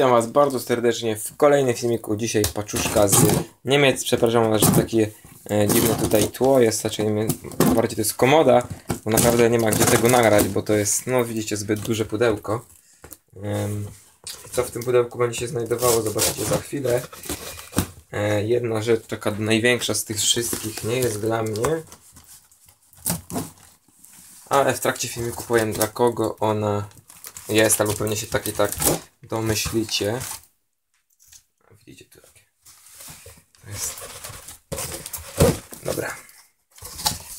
Witam Was bardzo serdecznie w kolejnym filmiku. Dzisiaj paczuszka z Niemiec. Przepraszam, że takie e, dziwne tutaj tło jest, wiem, bardziej to jest komoda, bo naprawdę nie ma gdzie tego nagrać, bo to jest, no widzicie, zbyt duże pudełko. Em, co w tym pudełku będzie się znajdowało, zobaczycie za chwilę. E, jedna rzecz, taka największa z tych wszystkich, nie jest dla mnie. Ale w trakcie filmiku powiem dla kogo ona jest, albo pewnie się tak i tak domyślicie. Widzicie tu jakie. To jest. Dobra.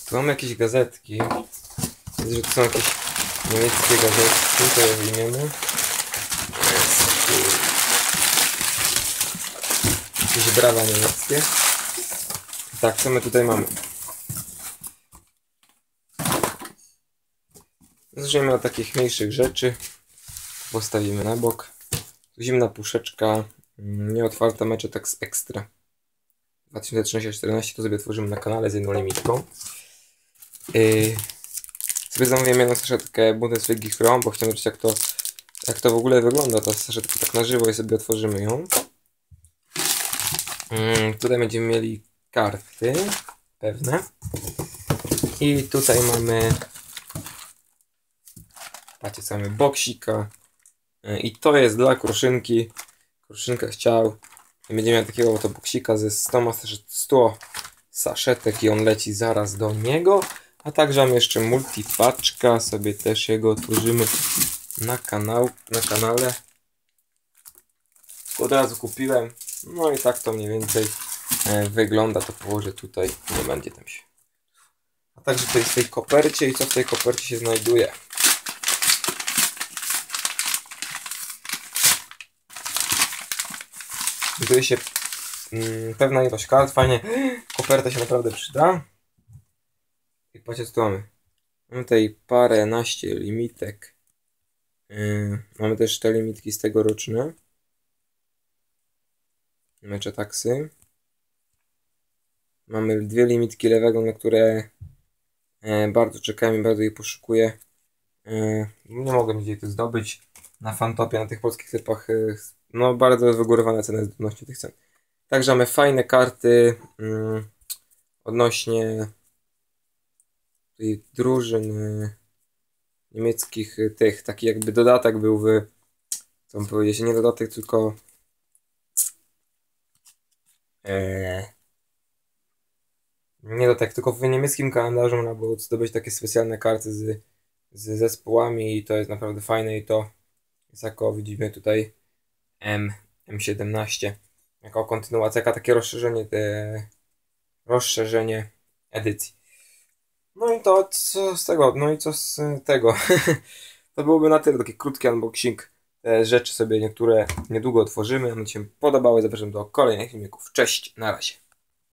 Tu mamy jakieś gazetki. Widzę, że to są jakieś niemieckie gazetki, to je wyjmiemy. Tu Jakieś brawa niemieckie. Tak, co my tutaj mamy? Zaczniemy od takich mniejszych rzeczy. Postawimy na bok. Zimna puszeczka. mm, Nieotwarta mecze tak z ekstra. 2013-14 to sobie tworzymy na kanale z jedną limitką. Yy, sobie zamówiłem jedną saszetkę Bundesliga Chrome, bo chciałem zobaczyć jak to, jak to w ogóle wygląda ta saszetka tak na żywo i sobie otworzymy ją. Mm, tutaj będziemy mieli karty pewne. I tutaj mamy Patrzcie, co mamy boksika. E, I to jest dla kruszynki. Kruszynka chciał. I będziemy miał takiego oto boksika ze 100, saszetek- 100 saszetek i on leci zaraz do niego. A także mam jeszcze multipaczka. Sobie też jego otworzymy na, kanał, na kanale. Od razu kupiłem. No i tak to mniej więcej e, wygląda. To położę tutaj. Nie będzie tam się. A także tutaj w tej kopercie i co w tej kopercie się znajduje. Znajduje się mm, pewna ilość kart, fajnie. Koperta się naprawdę przyda. I patrzcie co tu mamy. Mamy tutaj parę naście limitek. Yy, mamy też te limitki z tegoroczne. Mecze taksy. Mamy dwie limitki lewego, na które e, bardzo czekałem i bardzo je poszukuję. E, nie mogę dzisiaj to zdobyć. Na Fantopie, na tych polskich typach e, no bardzo wygórowane ceny odnośnie tych cen. Także mamy fajne karty mm, odnośnie tej drużyn y, niemieckich tych, taki jakby dodatek był w, co mam powiedzieć, nie dodatek, tylko eee, nie dodatek, tylko w niemieckim kalendarzu można było zdobyć takie specjalne karty z, z zespołami i to jest naprawdę fajne i to jest jako widzimy tutaj M, M17 jako kontynuacja, jako takie rozszerzenie te, rozszerzenie edycji. No i to co z tego, no i co z tego. to byłoby na tyle, taki krótki unboxing. Te rzeczy sobie niektóre niedługo otworzymy. Ci się podobały, zapraszam do kolejnych filmików. Cześć, na razie.